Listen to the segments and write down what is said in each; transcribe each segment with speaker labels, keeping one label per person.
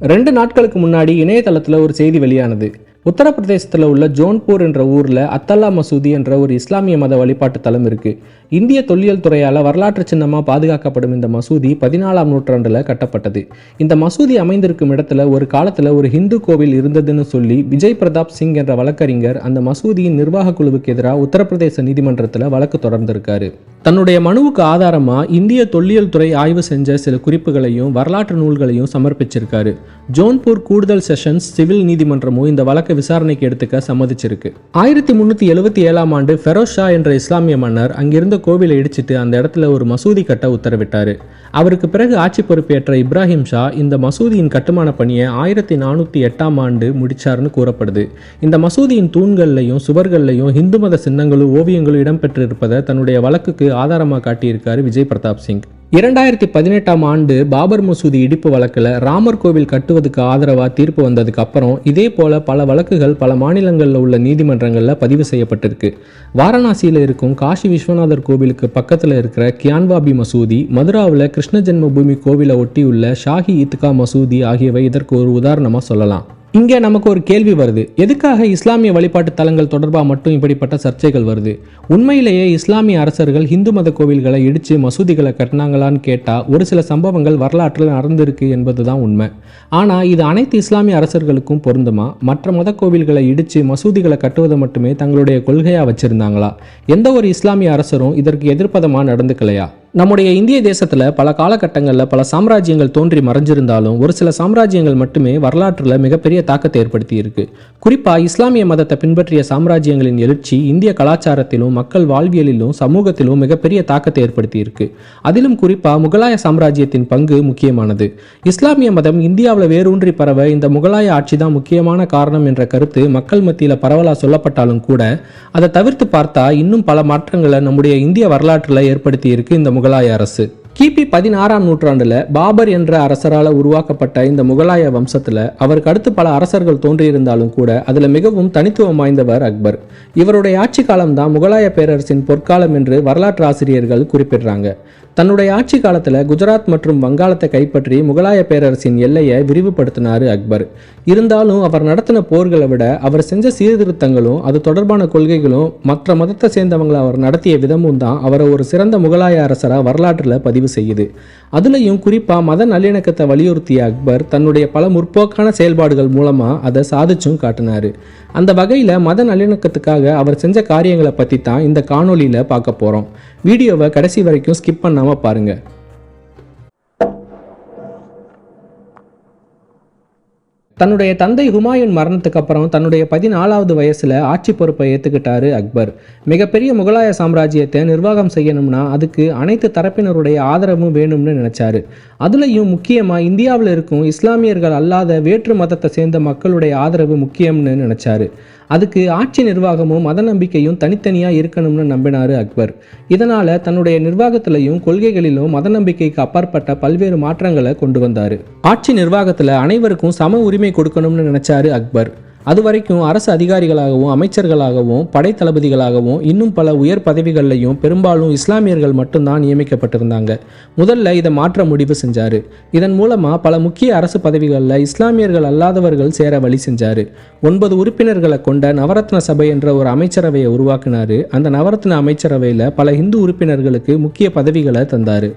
Speaker 1: ரெண்டு நாட்களுக்கு முன்னாடி இணையதளத்தில் ஒரு செய்தி வெளியானது. உத்தரப்பிரதேசத்தில் உள்ள ஜோன்பூர் என்ற ஊரில் அத்தல்லா மசூதி என்ற ஒரு இஸ்லாமிய மத வழிபாட்டு தலம் இருக்குது இந்திய தொல்லியல் துறையால் வரலாற்று சின்னமாக பாதுகாக்கப்படும் இந்த மசூதி பதினாலாம் நூற்றாண்டில் கட்டப்பட்டது. இந்த மசூதி அமைந்திருக்கும் இடத்துல ஒரு காலத்தில் ஒரு ஹிந்து கோவில் இருந்ததுன்னு சொல்லி விஜய் பிரதாப் சிங் என்ற வழக்கறிஞர் அந்த மசூதியின் நிர்வாக குழுவுக்கு எதிராக உத்தரப்பிரதேச நீதிமன்றத்தில் வழக்கு தொடர்ந்திருக்காரு. தன்னுடைய மனுவுக்கு ஆதாரமாக இந்திய தொல்லியல் துறை ஆய்வு செஞ்ச சில குறிப்புகளையும் வரலாற்று நூல்களையும் சமர்ப்பிச்சிருக்காரு. ஜோன்பூர் கூடுதல் செஷன்ஸ் சிவில் நீதிமன்றமும் இந்த வழக்கை விசாரணைக்கு எடுத்துக்க சம்மதிச்சிருக்கு. ஆயிரத்தி முன்னூற்றி எழுபத்தி ஏழாம் ஆண்டு ஃபெரோஸ் ஷா என்ற இஸ்லாமிய மன்னர் அங்கிருந்த கோவிலை இடிச்சிட்டு அந்த இடத்துல ஒரு மசூதி கட்ட உத்தரவிட்டார். அவருக்கு பிறகு ஆட்சி பொறுப்பேற்ற இப்ராஹிம் ஷா இந்த மசூதியின் கட்டுமான பணியை ஆயிரத்தி நானூற்றி எட்டாம் ஆண்டு முடிச்சாருன்னு கூறப்படுது. இந்த மசூதியின் தூண்கள்லையும் சுவர்கள்லையும் இந்து மத சின்னங்களும் ஓவியங்களும் இடம்பெற்றிருப்பதை தன்னுடைய வழக்குக்கு ஆதாரமாக காட்டியிருக்காரு விஜய் பிரதாப் சிங். இரண்டாயிரத்தி பதினெட்டாம் ஆண்டு பாபர் மசூதி இடிப்பு வழக்கில் ராமர் கோவில் கட்டுவதுக்கு ஆதரவாக தீர்ப்பு வந்ததுக்கு அப்புறம் இதே போல பல வழக்குகள் பல மாநிலங்களில் உள்ள நீதிமன்றங்களில் பதிவு செய்யப்பட்டிருக்கு. வாரணாசியில் இருக்கும் காஷி விஸ்வநாதர் கோவிலுக்கு பக்கத்தில் இருக்கிற கியான்வாபி மசூதி மதுராவில் கிருஷ்ண ஜென்மபூமி கோவிலை ஒட்டியுள்ள ஷாஹி ஈத்கா மசூதி ஆகியவை இதற்கு ஒரு உதாரணமாக சொல்லலாம். இங்கே நமக்கு ஒரு கேள்வி வருது. எதுக்காக இஸ்லாமிய வழிபாட்டு தலங்கள் தொடர்பாக மட்டும் இப்படிப்பட்ட சர்ச்சைகள் வருது? உண்மையிலேயே இஸ்லாமிய அரசர்கள் இந்து மத கோவில்களை இடித்து மசூதிகளை கட்டினாங்களான்னு கேட்டால் ஒரு சில சம்பவங்கள் வரலாற்றில் நடந்திருக்கு என்பதுதான் உண்மை. ஆனால் இது அனைத்து இஸ்லாமிய அரசர்களுக்கும் பொருந்துமா? மற்ற மத கோவில்களை இடித்து மசூதிகளை கட்டுவதை மட்டுமே தங்களுடைய கொள்கையாக வச்சுருந்தாங்களா? எந்த ஒரு இஸ்லாமிய அரசரும் இதற்கு எதிர்ப்பதமாக நடந்துக்கலையா? நம்முடைய இந்திய தேசத்தில் பல காலகட்டங்களில் பல சாம்ராஜ்யங்கள் தோன்றி மறைஞ்சிருந்தாலும் ஒரு சில சாம்ராஜ்யங்கள் மட்டுமே வரலாற்றில் மிகப்பெரிய தாக்கத்தை ஏற்படுத்தி இருக்கு குறிப்பாக இஸ்லாமிய மதத்தை பின்பற்றிய சாம்ராஜ்யங்களின் எழுச்சி இந்திய கலாச்சாரத்திலும் மக்கள் வாழ்வியலிலும் சமூகத்திலும் மிகப்பெரிய தாக்கத்தை ஏற்படுத்தி இருக்கு அதிலும் குறிப்பாக முகலாய சாம்ராஜ்யத்தின் பங்கு முக்கியமானது. இஸ்லாமிய மதம் இந்தியாவில் வேரூன்றி பரவ இந்த முகலாய ஆட்சி தான் முக்கியமான காரணம் என்ற கருத்து மக்கள் மத்தியில் பரவலாக சொல்லப்பட்டாலும் கூட அதை தவிர்த்து பார்த்தா இன்னும் பல மாற்றங்களை நம்முடைய இந்திய வரலாற்றில் ஏற்படுத்தி இருக்கு இந்த முகலாய அரசு. கிபி பதினாறாம் நூற்றாண்டுல பாபர் என்ற அரசரால் உருவாக்கப்பட்ட இந்த முகலாய வம்சத்துல அவருக்கு அடுத்து பல அரசர்கள் தோன்றியிருந்தாலும் கூட அதுல மிகவும் தனித்துவம் வாய்ந்தவர் அக்பர். இவருடைய ஆட்சி காலம்தான் முகலாய பேரரசின் பொற்காலம் என்று வரலாற்று ஆசிரியர்கள் குறிப்பிடுறாங்க. தன்னுடைய ஆட்சி காலத்தில் குஜராத் மற்றும் வங்காளத்தை கைப்பற்றி முகலாய பேரரசின் எல்லையை விரிவுபடுத்தினார் அக்பர். இருந்தாலும் அவர் நடத்தின போர்களை விட அவர் செஞ்ச சீர்திருத்தங்களும் அது தொடர்பான கொள்கைகளும் மற்ற மதத்தை சேர்ந்தவங்களை அவர் நடத்திய விதமும் தான் அவரை ஒரு சிறந்த முகலாய அரசராக வரலாற்றில் பதிவு செய்யுது. அதுலேயும் குறிப்பாக மத நல்லிணக்கத்தை வலியுறுத்திய அக்பர் தன்னுடைய பல முற்போக்கான செயல்பாடுகள் மூலமாக அதை சாதிச்சும் காட்டினார். அந்த வகையில் மத நல்லிணக்கத்துக்காக அவர் செஞ்ச காரியங்களை பற்றி தான் இந்த காணொலியில் பார்க்க போகிறோம் வீடியோவை கடைசி வரைக்கும் ஸ்கிப் பண்ணாமல் பாருங்கள் தன்னுடைய தந்தை ஹுமாயூன் மரணத்துக்கு அப்புறம் தன்னுடைய பதினாலாவது வயசுல ஆட்சி பொறுப்பை ஏத்துக்கிட்டாரு அக்பர். மிகப்பெரிய முகலாய சாம்ராஜ்யத்தை நிர்வாகம் செய்யணும்னா அதுக்கு அனைத்து தரப்பினருடைய ஆதரவும் வேணும்னு நினைச்சாரு. அதுலயும் முக்கியமா இந்தியாவில் இருக்கும் இஸ்லாமியர்கள் அல்லாத வேற்று மதத்தை சேர்ந்த மக்களுடைய ஆதரவு முக்கியம்னு நினைச்சாரு. அதுக்கு ஆட்சி நிர்வாகமும் மத நம்பிக்கையும் தனித்தனியாக இருக்கணும்னு நம்பினார் அக்பர். இதனால் தன்னுடைய நிர்வாகத்திலையும் கொள்கைகளிலும் மத நம்பிக்கைக்கு அப்பாற்பட்ட பல்வேறு மாற்றங்களை கொண்டு வந்தார். ஆட்சி நிர்வாகத்தில் அனைவருக்கும் சம உரிமை கொடுக்கணும்னு நினைச்சாரு அக்பர். அது வரைக்கும் அரசு அதிகாரிகளாகவும் அமைச்சர்களாகவும் படைத்தளபதிகளாகவும் இன்னும் பல உயர் பதவிகள்லையும் பெரும்பாலும் இஸ்லாமியர்கள் மட்டும்தான் நியமிக்கப்பட்டிருந்தாங்க. முதல்ல இதை மாற்ற முடிவு செஞ்சார். இதன் மூலமாக பல முக்கிய அரசு பதவிகளில் இஸ்லாமியர்கள் அல்லாதவர்கள் சேர வழி செஞ்சார். ஒன்பது உறுப்பினர்களை கொண்ட நவரத்ன சபை என்ற ஒரு அமைச்சரவையை உருவாக்கினார். அந்த நவரத்ன அமைச்சரவையில் பல இந்து உறுப்பினர்களுக்கு முக்கிய பதவிகளை தந்தார்.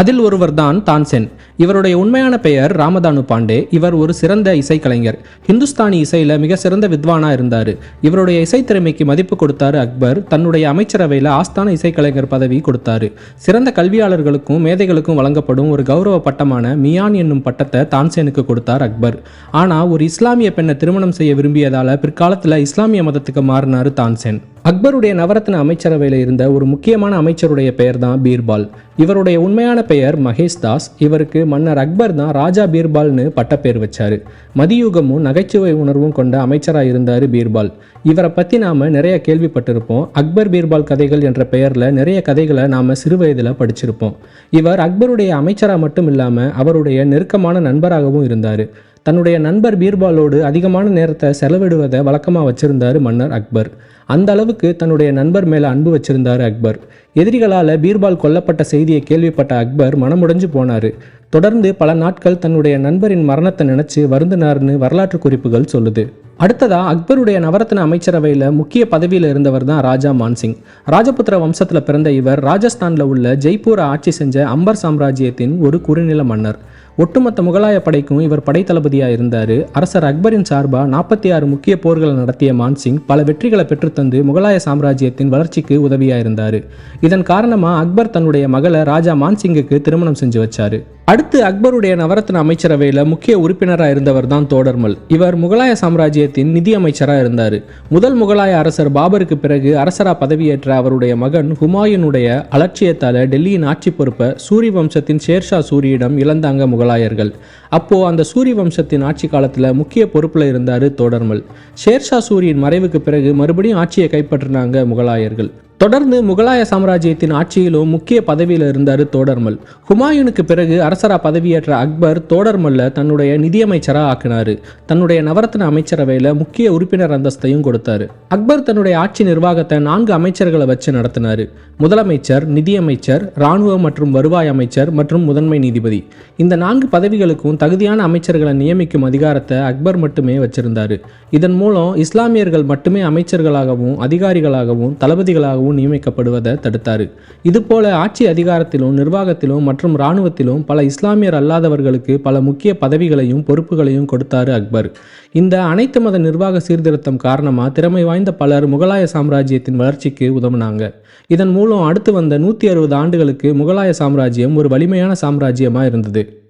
Speaker 1: அதில் ஒருவர் தான் தான்சென் இவருடைய உண்மையான பெயர் ராமதானு பாண்டே. இவர் ஒரு சிறந்த இசைக்கலைஞர். ஹிந்துஸ்தானி இசையில் மிக சிறந்த வித்வானா இருந்தார். இவருடைய இசைத்திறமைக்கு மதிப்பு கொடுத்தாரு அக்பர். தன்னுடைய அமைச்சரவையில் ஆஸ்தான இசைக்கலைஞர் பதவி கொடுத்தாரு. சிறந்த கல்வியாளர்களுக்கும் மேதைகளுக்கும் வழங்கப்படும் ஒரு கௌரவ பட்டமான மியான் என்னும் பட்டத்தை தான்சேனுக்கு கொடுத்தார் அக்பர். ஆனால் ஒரு இஸ்லாமிய பெண்ணை திருமணம் செய்ய விரும்பியதால் பிற்காலத்தில் இஸ்லாமிய மதத்துக்கு மாறினார் தான்சேன் அக்பருடைய நவரத்ன அமைச்சரவையில் இருந்த ஒரு முக்கியமான அமைச்சருடைய பெயர் தான் பீர்பால். இவருடைய உண்மையான பெயர் மகேஷ் தாஸ். இவருக்கு மன்னர் அக்பர் தான் ராஜா பீர்பால்னு பட்டப்பேர் வச்சாரு. மதியுகமும் நகைச்சுவை உணர்வும் கொண்ட அமைச்சராக இருந்தார் பீர்பால். இவரை பற்றி நாம் நிறைய கேள்விப்பட்டிருப்போம். அக்பர் பீர்பால் கதைகள் என்ற பெயரில் நிறைய கதைகளை நாம் சிறு வயதில் படிச்சிருப்போம். இவர் அக்பருடைய அமைச்சராக மட்டும் இல்லாமல் அவருடைய நெருக்கமான நண்பராகவும் இருந்தார். தன்னுடைய நண்பர் பீர்பாலோடு அதிகமான நேரத்தை செலவிடுவதை வழக்கமாக வச்சிருந்தார் மன்னர் அக்பர். அந்த அளவுக்கு தன்னுடைய நண்பர் மேலே அன்பு வச்சிருந்தார் அக்பர். எதிரிகளால் பீர்பால் கொல்லப்பட்ட செய்தியை கேள்விப்பட்ட அக்பர் மனமுடைஞ்சு போனார். தொடர்ந்து பல நாட்கள் தன்னுடைய நண்பரின் மரணத்தை நினைச்சு வருந்தினார்னு வரலாற்று குறிப்புகள் சொல்லுது. அடுத்ததா அக்பருடைய நவரத்ன அமைச்சரவையில் முக்கிய பதவியில் இருந்தவர் தான் ராஜா மான்சிங். ராஜபுத்திர வம்சத்தில் பிறந்த இவர் ராஜஸ்தானில் உள்ள ஜெய்ப்பூரை ஆட்சி செஞ்ச அம்பர் சாம்ராஜ்யத்தின் ஒரு குறுநில மன்னர். ஒட்டுமொத்த முகலாய படைக்கும் இவர் படைத்தளபதியாக இருந்தார். அரசர் அக்பரின் சார்பாக நாற்பத்தி ஆறு முக்கிய போர்களை நடத்திய மான்சிங் பல வெற்றிகளை பெற்றுத்தந்து முகலாய சாம்ராஜ்யத்தின் வளர்ச்சிக்கு உதவியாக இருந்தார். இதன் காரணமாக அக்பர் தன்னுடைய மகளை ராஜா மான்சிங்குக்கு திருமணம் செஞ்சு வச்சார். அடுத்து அக்பருடைய நவரத்ன அமைச்சரவையில் முக்கிய உறுப்பினராக இருந்தவர் தான் தோடர்மல். இவர் முகலாய சாம்ராஜ்யத்தின் நிதி அமைச்சராக இருந்தார். முதல் முகலாய அரசர் பாபருக்கு பிறகு அரசராக பதவியேற்ற அவருடைய மகன் ஹுமாயூனுடைய அலட்சியத்தால் டெல்லியின் ஆட்சி பொறுப்பை சூரி வம்சத்தின் ஷேர்ஷா சூரியிடம் இழந்தாங்க முகலாயர்கள். அப்போ அந்த சூரிய வம்சத்தின் ஆட்சி காலத்தில் முக்கிய பொறுப்பில் இருந்தார் தோடர்மல். ஷேர்ஷா சூரியின் மறைவுக்கு பிறகு மறுபடியும் ஆட்சியை கைப்பற்றினாங்க முகலாயர்கள். தொடர்ந்து முகலாய சாம்ராஜ்யத்தின் ஆட்சியிலும் முக்கிய பதவியில் இருந்தார் தோடர்மல் ஹுமாயூனுக்கு பிறகு அரசரா பதவியேற்ற அக்பர் தோடர்மல்ல தன்னுடைய நிதியமைச்சராக ஆக்கினார். தன்னுடைய நவரத்ன அமைச்சரவையில் முக்கிய உறுப்பினர் அந்தஸ்தையும் கொடுத்தாரு. அக்பர் தன்னுடைய ஆட்சி நிர்வாகத்தை நான்கு அமைச்சர்களை வச்சு நடத்தினார். முதலமைச்சர் நிதியமைச்சர் இராணுவ மற்றும் வருவாய் அமைச்சர் மற்றும் முதன்மை நீதிபதி. இந்த நான்கு பதவிகளுக்கும் தகுதியான அமைச்சர்களை நியமிக்கும் அதிகாரத்தை அக்பர் மட்டுமே வச்சிருந்தார். இதன் மூலம் இஸ்லாமியர்கள் மட்டுமே அமைச்சர்களாகவும் அதிகாரிகளாகவும் தளபதிகளாகவும் நியமிக்கப்படுவதை தடுத்தார். இதுபோல ஆட்சி அதிகாரத்திலும் நிர்வாகத்திலும் மற்றும் இராணுவத்திலும் பல இஸ்லாமியர் அல்லாதவர்களுக்கு பல முக்கிய பதவிகளையும் பொறுப்புகளையும் கொடுத்தாரு அக்பர். இந்த அனைத்து மத நிர்வாக சீர்திருத்தம் காரணமாக திறமை வாய்ந்த பலர் முகலாய சாம்ராஜ்யத்தின் வளர்ச்சிக்கு உதவுனாங்க. இதன் மூலம் அடுத்து வந்த நூற்றி அறுபது ஆண்டுகளுக்கு முகலாய சாம்ராஜ்யம் ஒரு வலிமையான சாம்ராஜ்யமாக இருந்தது.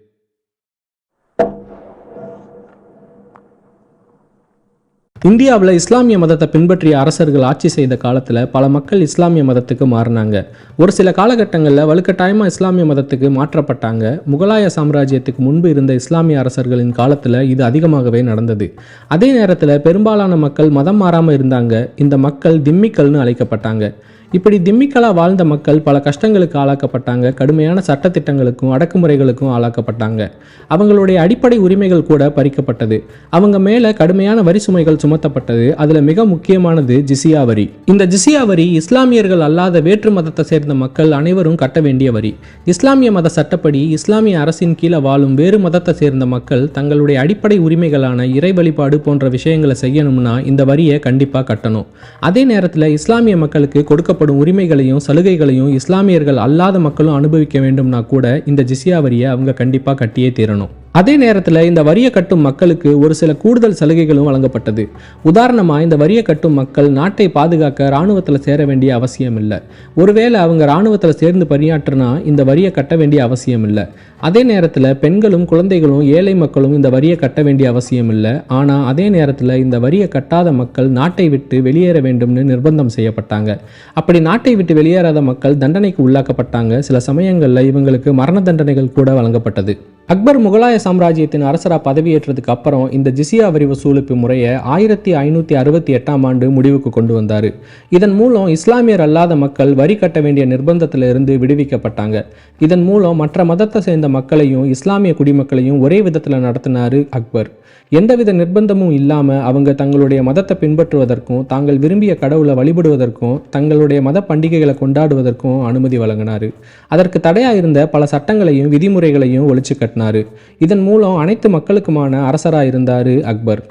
Speaker 1: இந்தியாவில் இஸ்லாமிய மதத்தை பின்பற்றிய அரசர்கள் ஆட்சி செய்த காலத்தில் பல மக்கள் இஸ்லாமிய மதத்துக்கு மாறினாங்க. ஒரு சில காலகட்டங்களில் வலுக்கட்டாயமாக இஸ்லாமிய மதத்துக்கு மாற்றப்பட்டாங்க. முகலாய சாம்ராஜ்யத்துக்கு முன்பு இருந்த இஸ்லாமிய அரசர்களின் காலத்தில் இது அதிகமாகவே நடந்தது. அதே நேரத்தில் பெரும்பாலான மக்கள் மதம் மாறாமல் இருந்தாங்க. இந்த மக்கள் திம்மிக்கல்னு அழைக்கப்பட்டாங்க. இப்படி திம்மிக்கலாக வாழ்ந்த மக்கள் பல கஷ்டங்களுக்கு ஆளாக்கப்பட்டாங்க கடுமையான சட்டத்திட்டங்களுக்கும் அடக்குமுறைகளுக்கும் ஆளாக்கப்பட்டாங்க. அவங்களுடைய அடிப்படை உரிமைகள் கூட பறிக்கப்பட்டது. அவங்க மேலே கடுமையான வரி சுமைகள் சுமத்தப்பட்டது. அதில் மிக முக்கியமானது ஜிசியா வரி. இந்த ஜிசியா வரி இஸ்லாமியர்கள் அல்லாத வேற்று மதத்தை சேர்ந்த மக்கள் அனைவரும் கட்ட வேண்டிய வரி. இஸ்லாமிய மத சட்டப்படி இஸ்லாமிய அரசின் கீழே வாழும் வேறு மதத்தை சேர்ந்த மக்கள் தங்களுடைய அடிப்படை உரிமைகளான இறை வழிபாடு போன்ற விஷயங்களை செய்யணும்னா இந்த வரியை கண்டிப்பாக கட்டணும். அதே நேரத்தில் இஸ்லாமிய மக்களுக்கு வழங்கப்படும் உரிமைகளையும் சலுகைகளையும் இஸ்லாமியர்கள் அல்லாத மக்களும் அனுபவிக்க வேண்டும்னா கூட இந்த ஜிசியா வரியை அவங்க கண்டிப்பாக கட்டியே தீரணும். அதே நேரத்தில் இந்த வரியை கட்டும் மக்களுக்கு ஒரு சில கூடுதல் சலுகைகளும் வழங்கப்பட்டது. உதாரணமாக இந்த வரியை கட்டும் மக்கள் நாட்டை பாதுகாக்க இராணுவத்தில் சேர வேண்டிய அவசியம் இல்லை. ஒருவேளை அவங்க இராணுவத்தில் சேர்ந்து பணியாற்றினா இந்த வரியை கட்ட வேண்டிய அவசியம் இல்லை. அதே நேரத்தில் பெண்களும் குழந்தைகளும் ஏழை மக்களும் இந்த வரியை கட்ட வேண்டிய அவசியம் இல்லை. ஆனால் அதே நேரத்தில் இந்த வரியை கட்டாத மக்கள் நாட்டை விட்டு வெளியேற வேண்டும்னு நிர்பந்தம் செய்யப்பட்டாங்க. அப்படி நாட்டை விட்டு வெளியேறாத மக்கள் தண்டனைக்கு உள்ளாக்கப்பட்டாங்க. சில சமயங்களில் இவங்களுக்கு மரண தண்டனைகள் கூட வழங்கப்பட்டது. அக்பர் முகலாய சாம்ராஜ்யத்தின் அரசராக பதவியேற்றதுக்கு அப்புறம் இந்த ஜிசியா வரி வசூலிப்பு முறையை ஆயிரத்தி ஐநூற்றி அறுபத்தி எட்டாம் ஆண்டு முடிவுக்கு கொண்டு வந்தார். இதன் மூலம் இஸ்லாமியர் அல்லாத மக்கள் வரி கட்ட வேண்டிய நிர்பந்தத்தில் இருந்து விடுவிக்கப்பட்டாங்க. இதன் மூலம் மற்ற மதத்தை சேர்ந்த மக்களையும் இஸ்லாமிய குடிமக்களையும் ஒரே விதத்தில் நடத்தினார் அக்பர். எந்தவித நிர்பந்தமும் இல்லாமல் அவங்க தங்களுடைய மதத்தை பின்பற்றுவதற்கும் தாங்கள் விரும்பிய கடவுளை வழிபடுவதற்கும் தங்களுடைய மத பண்டிகைகளை கொண்டாடுவதற்கும் அனுமதி வழங்கினார். அதற்கு தடையாக இருந்த பல சட்டங்களையும் விதிமுறைகளையும் ஒழிச்சு கட்டினார். இதன் மூலம் அனைத்து மக்களுக்குமான அரசராக இருந்தார் அக்பர்.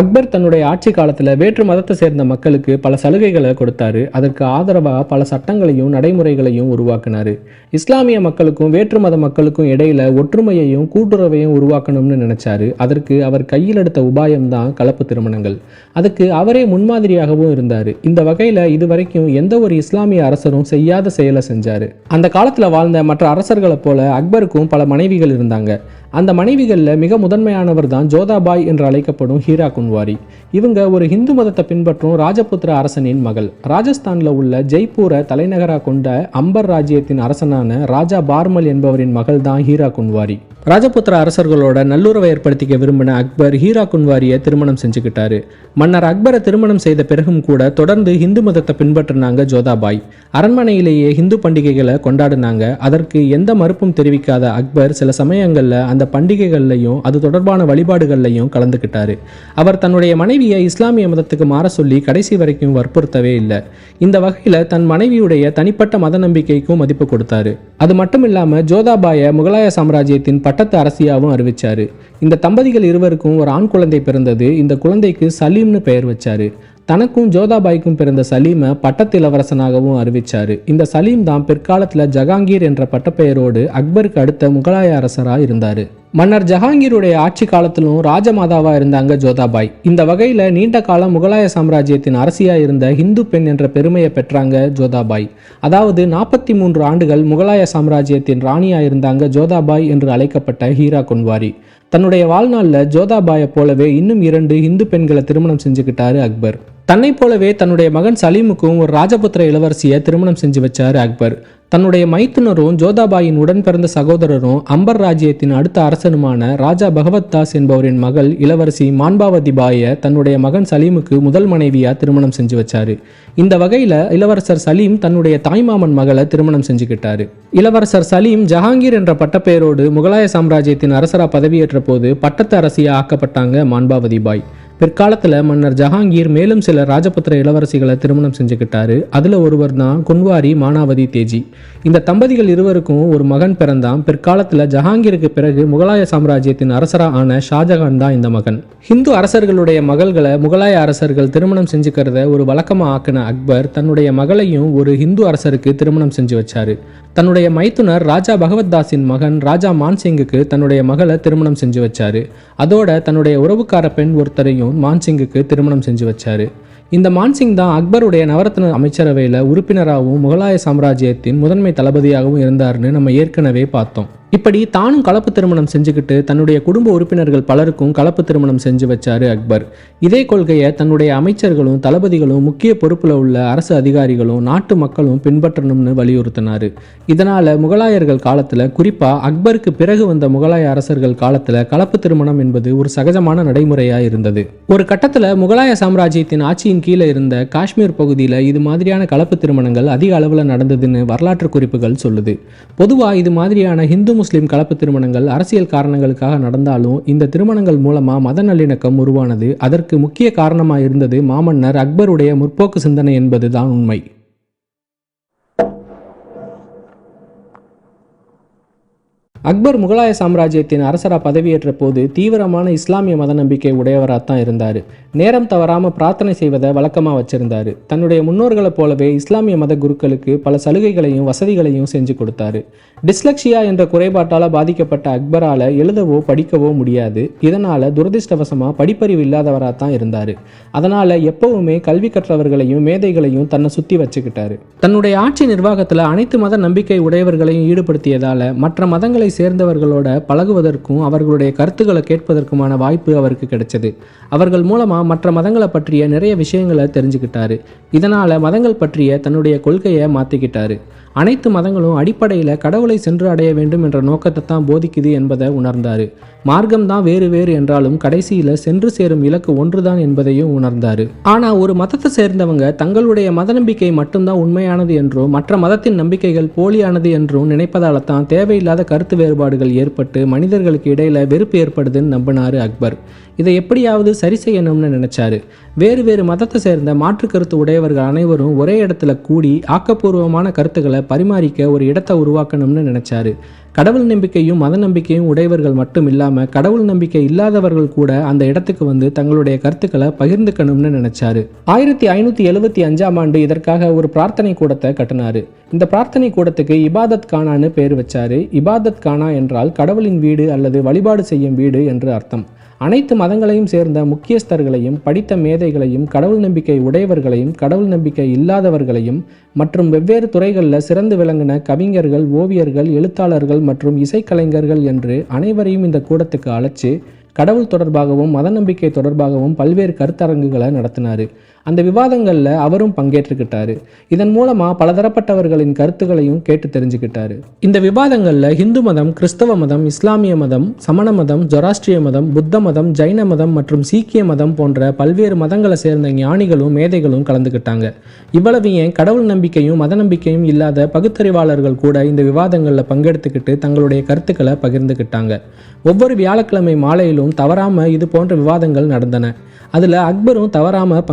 Speaker 1: அக்பர் தன்னுடைய ஆட்சி காலத்தில் வேற்று மதத்தை சேர்ந்த மக்களுக்கு பல சலுகைகளை கொடுத்தாரு. அதற்கு ஆதரவாக பல சட்டங்களையும் நடைமுறைகளையும் உருவாக்கினார். இஸ்லாமிய மக்களுக்கும் வேற்று மத மக்களுக்கும் இடையில ஒற்றுமையையும் கூட்டுறவையும் உருவாக்கணும்னு நினைச்சாரு. அதற்கு அவர் கையில் எடுத்த உபாயம்தான் கலப்பு திருமணங்கள். அதுக்கு அவரே முன்மாதிரியாகவும் இருந்தார். இந்த வகையில் இதுவரைக்கும் எந்த ஒரு இஸ்லாமிய அரசரும் செய்யாத செயலை செஞ்சார். அந்த காலத்தில் வாழ்ந்த மற்ற அரசர்களைப் போல அக்பருக்கும் பல மனைவிகள் இருந்தாங்க. அந்த மனைவிகளில் மிக முதன்மையானவர் தான் ஜோதாபாய் என்று அழைக்கப்படும் ஹீரா குன்வாரி. இவங்க ஒரு ஹிந்து மதத்தை பின்பற்றும் ராஜபுத்திர அரசனின் மகள். ராஜஸ்தானில் உள்ள ஜெய்ப்பூரை தலைநகராக கொண்ட அம்பர் ராஜ்யத்தின் அரசனான ராஜா பார்மல் என்பவரின் மகள் தான் ஹீரா குன்வாரி. ராஜபுத்திர அரசர்களோட நல்லுறவை ஏற்படுத்திக்க விரும்பின அக்பர் ஹீரா குன்வாரியை திருமணம் செஞ்சுக்கிட்டாரு. மன்னர் அக்பரை திருமணம் செய்த பிறகும் கூட தொடர்ந்து ஹிந்து மதத்தை பின்பற்றினாங்க ஜோதாபாய். அரண்மனையிலேயே ஹிந்து பண்டிகைகளை கொண்டாடினாங்க. அதற்கு எந்த மறுப்பும் தெரிவிக்காத அக்பர் சில சமயங்களில் அந்த பண்டிகைகள்லையும் அது தொடர்பான வழிபாடுகள்லையும் கலந்துக்கிட்டாரு. அவர் தன்னுடைய மனைவியை இஸ்லாமிய மதத்துக்கு மாற சொல்லி கடைசி வரைக்கும் வற்புறுத்தவே இல்லை. இந்த வகையில் தன் மனைவியுடைய தனிப்பட்ட மத நம்பிக்கைக்கும் மதிப்பு கொடுத்தாரு. அது மட்டும் இல்லாமல் ஜோதாபாயை முகலாய சாம்ராஜ்யத்தின் பட்டத்து அரசியாவும் அறிவிச்சார். இந்த தம்பதிகள் இருவருக்கும் ஒரு ஆண் குழந்தை பிறந்தது. இந்த குழந்தைக்கு சலீம்னு பெயர் வச்சார். தனக்கும் ஜோதாபாய்க்கும் பிறந்த சலீமை பட்டத்து இளவரசனாகவும் அறிவிச்சார். இந்த சலீம் தான் பிற்காலத்தில் ஜஹாங்கீர் என்ற பட்டப்பெயரோடு அக்பருக்கு அடுத்த முகலாய அரசராக இருந்தார். மன்னர் ஜஹாங்கீருடைய ஆட்சி காலத்திலும் ராஜமாதாவா இருந்தாங்க ஜோதாபாய் இந்த வகையில் நீண்ட காலம் முகலாய சாம்ராஜ்யத்தின் அரசியா இருந்த ஹிந்து பெண் என்ற பெருமையை பெற்றாங்க ஜோதாபாய். அதாவது நாற்பத்தி மூன்று ஆண்டுகள் முகலாய சாம்ராஜ்யத்தின் ராணியா இருந்தாங்க ஜோதாபாய் என்று அழைக்கப்பட்ட ஹீரா கொன்வாரி. தன்னுடைய வாழ்நாளில் ஜோதாபாயை போலவே இன்னும் இரண்டு இந்து பெண்களை திருமணம் செஞ்சுக்கிட்டாரு அக்பர். தன்னை போலவே தன்னுடைய மகன் சலீமுக்கும் ஒரு ராஜபுத்திர இளவரசியை திருமணம் செஞ்சு வச்சாரு அக்பர். தன்னுடைய மைத்துனரும் ஜோதாபாயின் உடன் பிறந்த சகோதரரும் அம்பர் ராஜ்யத்தின் அடுத்த அரசனுமான ராஜா பகவத் தாஸ் என்பவரின் மகள் இளவரசி மான்பாவதி பாயை தன்னுடைய மகன் சலீமுக்கு முதல் மனைவியா திருமணம் செஞ்சு வச்சாரு. இந்த வகையில இளவரசர் சலீம் தன்னுடைய தாய்மாமன் மகளை திருமணம் செஞ்சுக்கிட்டாரு. இளவரசர் சலீம் ஜஹாங்கீர் என்ற பட்டப்பெயரோடு முகலாய சாம்ராஜ்யத்தின் அரசரா பதவியேற்ற போது பட்டத்து அரசியா ஆக்கப்பட்டாங்க மான்பாவதி பாய். பிற்காலத்தில் மன்னர் ஜஹாங்கீர் மேலும் சில ராஜபுத்திர இளவரசிகளை திருமணம் செஞ்சுக்கிட்டாரு. அதில் ஒருவர் தான் குன்வாரி மானாவதி தேஜி. இந்த தம்பதிகள் இருவருக்கும் ஒரு மகன் பிறந்தான். பிற்காலத்தில் ஜஹாங்கீருக்கு பிறகு முகலாய சாம்ராஜ்யத்தின் அரசரா ஆன ஷாஜகான் தான் இந்த மகன். ஹிந்து அரசர்களுடைய மகள்களை முகலாய அரசர்கள் திருமணம் செஞ்சுக்கிறத ஒரு வழக்கமாக ஆக்கின அக்பர் தன்னுடைய மகளையும் ஒரு ஹிந்து அரசருக்கு திருமணம் செஞ்சு வச்சாரு. தன்னுடைய மைத்துனர் ராஜா பகவத்தாஸின் மகன் ராஜா மான்சிங்குக்கு தன்னுடைய மகளை திருமணம் செஞ்சு வச்சாரு. அதோட தன்னுடைய உறவுக்கார பெண் ஒருத்தரையும் மான்சிங்குக்கு திருமணம் செஞ்சு வச்சாரு. இந்த மான்சிங் தான் அக்பருடைய நவரத்ன அமைச்சரவையில் உறுப்பினராகவும் முகலாய சாம்ராஜ்யத்தின் முதன்மை தளபதியாகவும் இருந்தார்னு நம்ம ஏற்கனவே பார்த்தோம். இப்படி தானும் கலப்பு திருமணம் செஞ்சுக்கிட்டு தன்னுடைய குடும்ப உறுப்பினர்கள் பலருக்கும் கலப்பு திருமணம் செஞ்சு வச்சாரு அக்பர். இதே கொள்கையை தன்னுடைய அமைச்சர்களும் தளபதிகளும் முக்கிய பொறுப்புல உள்ள அரசு அதிகாரிகளும் நாட்டு மக்களும் பின்பற்றணும்னு வலியுறுத்தினார். இதனால முகலாயர்கள் காலத்துல குறிப்பா அக்பருக்கு பிறகு வந்த முகலாய அரசர்கள் காலத்துல கலப்பு திருமணம் என்பது ஒரு சகஜமான நடைமுறையா இருந்தது. ஒரு கட்டத்துல முகலாய சாம்ராஜ்யத்தின் ஆட்சியின் கீழே இருந்த காஷ்மீர் பகுதியில் இது மாதிரியான கலப்பு திருமணங்கள் அதிக அளவில் நடந்ததுன்னு வரலாற்று குறிப்புகள் சொல்லுது. பொதுவாக இது மாதிரியான ஹிந்து முஸ்லீம் கலப்பு திருமணங்கள் அரசியல் காரணங்களுக்காக நடந்தாலும் இந்த திருமணங்கள் மூலமாக மத நல்லிணக்கம் உருவானது. அதற்கு முக்கிய காரணமாக இருந்தது மாமன்னர் அக்பருடைய முற்போக்கு சிந்தனை என்பதுதான் உண்மை. அக்பர் முகலாய சாம்ராஜ்யத்தின் அரசரா பதவியேற்ற போது தீவிரமான இஸ்லாமிய மத நம்பிக்கை உடையவராக தான் இருந்தார். நேரம் தவறாமல் பிரார்த்தனை செய்வதை வழக்கமாக வச்சிருந்தாரு. தன்னுடைய முன்னோர்களைப் போலவே இஸ்லாமிய மத குருக்களுக்கு பல சலுகைகளையும் வசதிகளையும் செஞ்சு கொடுத்தாரு. டிஸ்லக்ஷியா என்ற குறைபாட்டால் பாதிக்கப்பட்ட அக்பரால் எழுதவோ படிக்கவோ முடியாது. இதனால் துரதிர்ஷ்டவசமாக படிப்பறிவு இல்லாதவராக தான் இருந்தார். அதனால் எப்பவுமே கல்வி கற்றவர்களையும் மேதைகளையும் தன்னை சுற்றி வச்சுக்கிட்டாரு. தன்னுடைய ஆட்சி நிர்வாகத்தில் அனைத்து மத நம்பிக்கை உடையவர்களையும் ஈடுபடுத்தியதால் மற்ற மதங்களை சேர்ந்தவர்களோட பழகுவதற்கும் அவர்களுடைய கருத்துக்களை கேட்பதற்குமான வாய்ப்பு அவருக்கு கிடைச்சது. அவர்கள் மூலமாக மற்ற மதங்களை பற்றிய நிறைய விஷயங்களை தெரிஞ்சுக்கிட்டாரு. இதனால் மதங்கள் பற்றிய தன்னுடைய கொள்கையை மாற்றிக்கிட்டாரு அனைத்து மதங்களும் அடிப்படையில் கடவுளை சென்று அடைய வேண்டும் என்ற நோக்கத்தை தான் போதிக்குது என்பதை உணர்ந்தார். மார்க்கம் தான் வேறு வேறு என்றாலும் கடைசியில் சென்று சேரும் இலக்கு ஒன்றுதான் என்பதையும் உணர்ந்தார். ஆனால் ஒரு மதத்தை சேர்ந்தவங்க தங்களுடைய மத நம்பிக்கை மட்டும்தான் உண்மையானது என்றும் மற்ற மதத்தின் நம்பிக்கைகள் போலியானது என்றும் நினைப்பதால் தான் தேவையில்லாத கருத்து வேறுபாடுகள் ஏற்பட்டு மனிதர்களுக்கு இடையில வெறுப்பு ஏற்படுதுன்னு நம்பினார் அக்பர். இதை எப்படியாவது சரி செய்யணும்னு நினைச்சாரு. வேறு வேறு மதத்தை சேர்ந்த மாற்று கருத்து உடையவர்கள் அனைவரும் ஒரே இடத்துல கூடி ஆக்கப்பூர்வமான கருத்துக்களை பரிமாறிக்க ஒரு இடத்தை உருவாக்கணும்னு நினைச்சாரு. கடவுள் நம்பிக்கையும் மத நம்பிக்கையும் உடையவர்கள் மட்டும் இல்லாமல் கடவுள் நம்பிக்கை இல்லாதவர்கள் கூட அந்த இடத்துக்கு வந்து தங்களுடைய கருத்துக்களை பகிர்ந்துக்கணும்னு நினைச்சாரு. ஆயிரத்தி ஐநூற்றி எழுபத்தி அஞ்சாம் ஆண்டு இதற்காக ஒரு பிரார்த்தனை கூடத்தை கட்டினாரு. இந்த பிரார்த்தனை கூடத்துக்கு இபாதத் கானான்னு பேர் வச்சாரு. இபாதத் கானா என்றால் கடவுளின் வீடு அல்லது வழிபாடு செய்யும் வீடு என்று அர்த்தம். அனைத்து மதங்களையும் சேர்ந்த முக்கியஸ்தர்களையும் படித்த மேதைகளையும் கடவுள் நம்பிக்கை உடையவர்களையும் கடவுள் நம்பிக்கை இல்லாதவர்களையும் மற்றும் வெவ்வேறு துறைகளில் சிறந்து விளங்கின கவிஞர்கள் ஓவியர்கள் எழுத்தாளர்கள் மற்றும் இசைக்கலைஞர்கள் என்று அனைவரையும் இந்த கூடத்துக்கு அழைச்சு கடவுள் தொடர்பாகவும் மத நம்பிக்கை தொடர்பாகவும் பல்வேறு கருத்தரங்குகளை நடத்தினார். அந்த விவாதங்களில் அவரும் பங்கேற்றுக்கிட்டாரு இதன் மூலமாக பலதரப்பட்டவர்களின் கருத்துக்களையும் கேட்டு தெரிஞ்சுக்கிட்டாரு. இந்த விவாதங்களில் ஹிந்து மதம் கிறிஸ்தவ மதம் இஸ்லாமிய மதம் சமண மதம் ஜொராஸ்ட்ரிய மதம் புத்த மதம் ஜைன மதம் மற்றும் சீக்கிய மதம் போன்ற பல்வேறு மதங்களை சேர்ந்த ஞானிகளும் மேதைகளும் கலந்துக்கிட்டாங்க. இவ்வளவு ஏன் கடவுள் நம்பிக்கையும் மத நம்பிக்கையும் இல்லாத பகுத்தறிவாளர்கள் கூட இந்த விவாதங்களில் பங்கெடுத்துக்கிட்டு தங்களுடைய கருத்துக்களை பகிர்ந்துக்கிட்டாங்க. ஒவ்வொரு வியாழக்கிழமை மாலையிலும் தவறாமல் இது போன்ற விவாதங்கள் நடந்தன. அதில் அக்பரும் தவறாமல்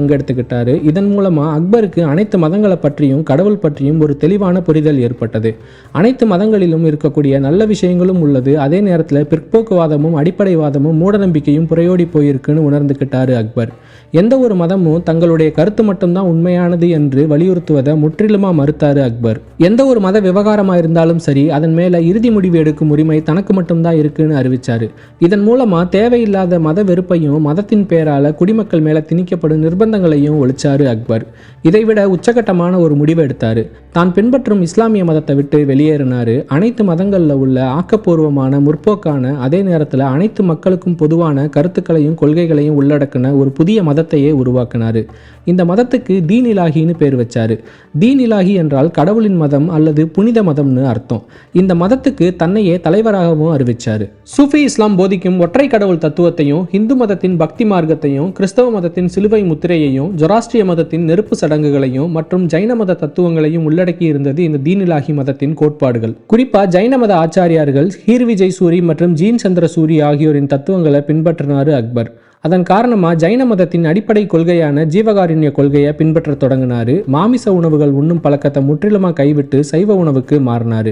Speaker 1: பங்கெடுத்துக்கிட்டாரு இதன் மூலமாக அக்பருக்கு அனைத்து மதங்களை பற்றியும் கடவுள் பற்றியும் ஒரு தெளிவான புரிதல் ஏற்பட்டது. அனைத்து மதங்களிலும் இருக்கக்கூடிய நல்ல விஷயங்களும் உள்ளது. அதே நேரத்தில் பிற்போக்குவாதமும் அடிப்படைவாதமும் மூடநம்பிக்கையும் புறையோடி போயிருக்குன்னு உணர்ந்துக்கிட்டாரு அக்பர். எந்த ஒரு மதமும் தங்களுடைய கருத்து மட்டும்தான் உண்மையானது என்று வலியுறுத்துவதை முற்றிலுமா மறுத்தாரு அக்பர். எந்த ஒரு மத விவகாரமாக இருந்தாலும் சரி அதன் மேல இறுதி முடிவு எடுக்கும் உரிமை தனக்கு மட்டும்தான் இருக்குன்னு அறிவிச்சாரு. இதன் மூலமா தேவையில்லாத மத வெறுப்பையும் மதத்தின் பேரால குடிமக்கள் மேல திணிக்கப்படும் நிர்பந்தங்களையும் ஒழிச்சாரு அக்பர். இதைவிட உச்சகட்டமான ஒரு முடிவை எடுத்தாரு. தான் பின்பற்றும் இஸ்லாமிய மதத்தை விட்டு வெளியேறினாரு. அனைத்து மதங்களில் உள்ள ஆக்கப்பூர்வமான முற்போக்கான அதே நேரத்தில் அனைத்து மக்களுக்கும் பொதுவான கருத்துக்களையும் கொள்கைகளையும் உள்ளடக்கின ஒரு புதிய மதத்தையே உருவாக்கினாரு. இந்த மதத்துக்கு தீன் இலாகின்னு பேர் வச்சார். தீன் இலாகி என்றால் கடவுளின் மதம் அல்லது புனித மதம்னு அர்த்தம். இந்த மதத்துக்கு தன்னையே தலைவராகவும் அறிவிச்சார். சூஃபி இஸ்லாம் போதிக்கும் ஒற்றை கடவுள் தத்துவத்தையும் இந்து மதத்தின் பக்தி மார்க்கத்தையும் கிறிஸ்தவ மதத்தின் சிலுவை முத்திரையையும் ஜொராஸ்ட்ரிய மதத்தின் நெருப்பு சடங்குகளையும் மற்றும் ஜைன மத தத்துவங்களையும் உள்ளடக்கி இருந்தது இந்த தீனிலாகி மதத்தின் கோட்பாடுகள். குறிப்பா ஜைன மத ஆச்சாரியார்கள் ஹீர் விஜய் சூரி மற்றும் ஜீன் சந்திர சூரி ஆகியோரின் தத்துவங்களை பின்பற்றினார் அக்பர். அதன் காரணமாக ஜைன மதத்தின் அடிப்படை கொள்கையான ஜீவகாருண்ய கொள்கையை பின்பற்ற தொடங்கினாரு. மாமிச உணவுகள் உண்ணும் பழக்கத்தை முற்றிலுமாக கைவிட்டு சைவ உணவுக்கு மாறினார்.